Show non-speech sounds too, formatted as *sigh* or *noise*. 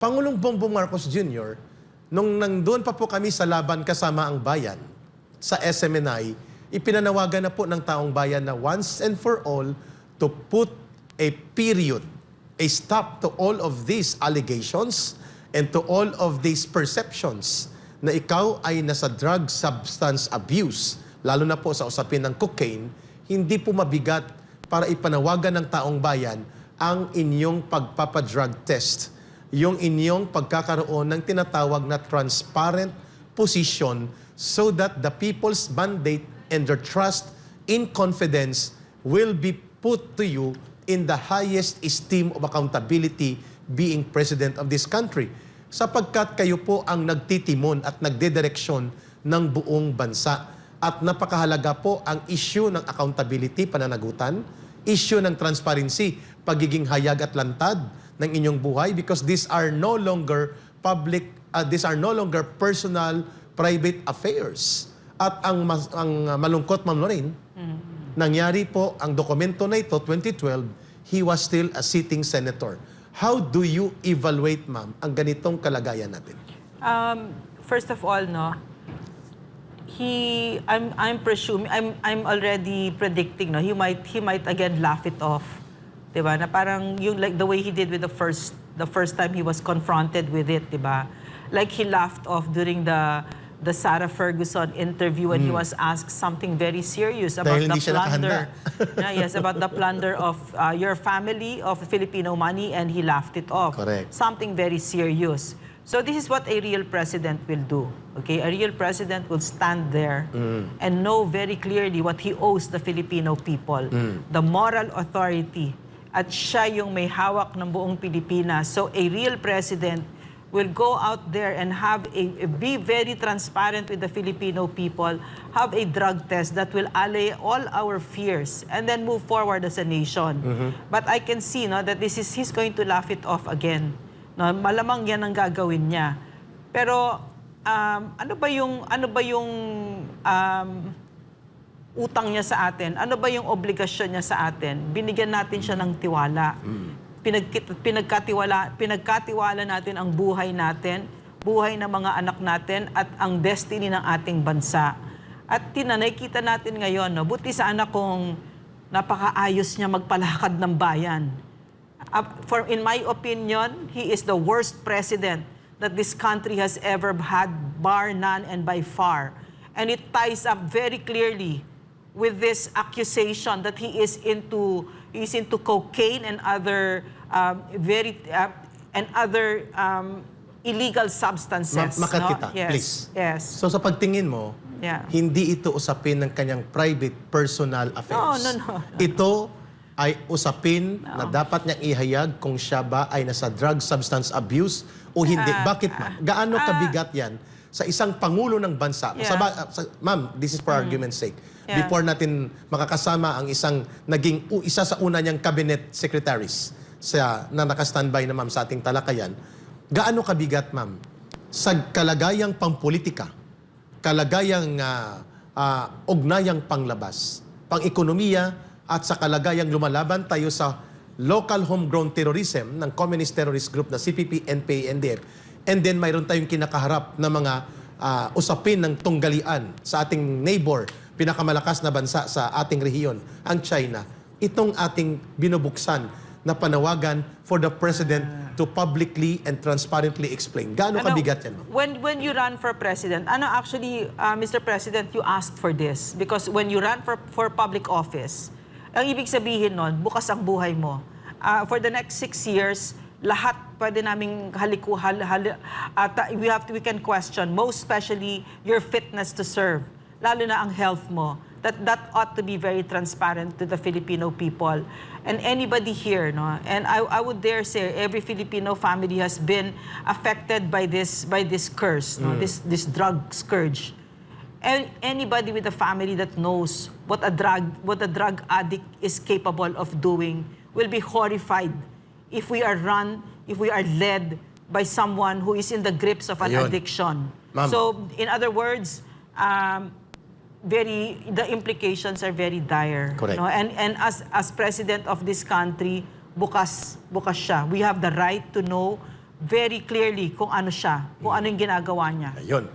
Pangulong Bongbong Marcos Jr., nung nandun pa po kami sa laban kasama ang bayan sa SMNI, ipinanawagan na po ng taong bayan na once and for all to put a period, a stop to all of these allegations and to all of these perceptions na ikaw ay nasa drug substance abuse, lalo na po sa usapin ng cocaine, hindi po mabigat para ipanawagan ng taong bayan ang inyong pagpapadrug test, yung inyong pagkakaroon ng tinatawag na transparent position so that the people's mandate and their trust in confidence will be put to you in the highest esteem of accountability being president of this country. Sapagkat kayo po ang nagtitimon at nagdedireksyon ng buong bansa. At napakahalaga po ang issue ng accountability, pananagutan, issue ng transparency, pagiging hayag at lantad ng inyong buhay because these are no longer public, uh, these are no longer personal, private affairs. At ang, mas, ang malungkot, Ma'am Lorraine, nangyari po ang dokumento na ito, 2012, he was still a sitting senator. How do you evaluate, ma'am, ang ganitong kalagayan natin? Um, first of all, no, he, I'm, I'm presuming, I'm, I'm already predicting, no, he might, he might again laugh it off. Diba? Na parang yung like the way he did with the first, the first time he was confronted with it, diba? Like he laughed off during the the Sarah Ferguson interview when he was asked something very serious about Hmm. Dahil the plunder. *laughs* Yeah, yes, about the plunder of uh, your family of Filipino money and he laughed it off. Correct. Something very serious. So this is what a real president will do. Okay, a real president will stand there and know very clearly what he owes the Filipino people, the moral authority, at siya yung may hawak ng buong Pilipinas. So a real president will go out there and have a, be very transparent with the Filipino people, have a drug test that will allay all our fears, and then move forward as a nation. But I can see no, that this is he's going to laugh it off again. No, malamang yan ang gagawin niya. Pero um, ano ba yung ano ba yung um, utang niya sa atin? Ano ba yung obligasyon niya sa atin? Binigyan natin siya ng tiwala. Pinagkit, pinagkatiwala, pinagkatiwala natin ang buhay natin, buhay ng mga anak natin at ang destiny ng ating bansa. At tinanay kita natin ngayon, no? buti sana kung napakaayos niya magpalakad ng bayan. Uh, for in my opinion, he is the worst president that this country has ever had, bar none and by far. And it ties up very clearly with this accusation that he is into he is into cocaine and other um, very uh, and other um, illegal substances. Ma- makat no? yes, please. Yes. So sa pagtingin mo, Yeah. hindi ito usapin ng kanyang private personal affairs. No, no, no. Ito ay usapin na dapat niyang ihayag kung siya ba ay nasa drug substance abuse o hindi. Ah, Bakit ma'am? Gaano kabigat yan sa isang pangulo ng bansa? Yeah. Sa, ma'am, this is for argument's sake. Yeah. Before natin makakasama ang isang naging isa sa una niyang cabinet secretaries sa na nakastandby na ma'am sa ating talakayan, gaano kabigat ma'am sa kalagayang pampolitika, kalagayang ah, ah, ugnayang panglabas, pang-ekonomiya at sa kalagayang lumalaban tayo sa local homegrown terrorism ng communist terrorist group na CPP, NPA, NDF. And then mayroon tayong kinakaharap na mga ah, usapin ng tunggalian sa ating neighbor, pinakamalakas na bansa sa ating rehiyon, ang China. Itong ating binubuksan na panawagan for the President to publicly and transparently explain. Gaano Ano, kabigat yan? When when you run for president, ano actually, uh, Mr. President, you asked for this because when you run for for public office, ang ibig sabihin nun, bukas ang buhay mo. Uh, for the next six years, lahat pwede naming haliku, hal, hal, at uh, we have to, we can question, most especially your fitness to serve, lalo na ang health mo. That that ought to be very transparent to the Filipino people and anybody here, no. And I, I would dare say every Filipino family has been affected by this by this curse, no, this this drug scourge. And anybody with a family that knows what a drug what a drug addict is capable of doing will be horrified if we are run, if we are led by someone who is in the grips of an Ayun. addiction. Ma'am. So, in other words, um, very the implications are very dire. Correct. no? And and as as president of this country, bukas bukas siya. We have the right to know very clearly kung ano siya, kung ano yung ginagawa niya. Ayun.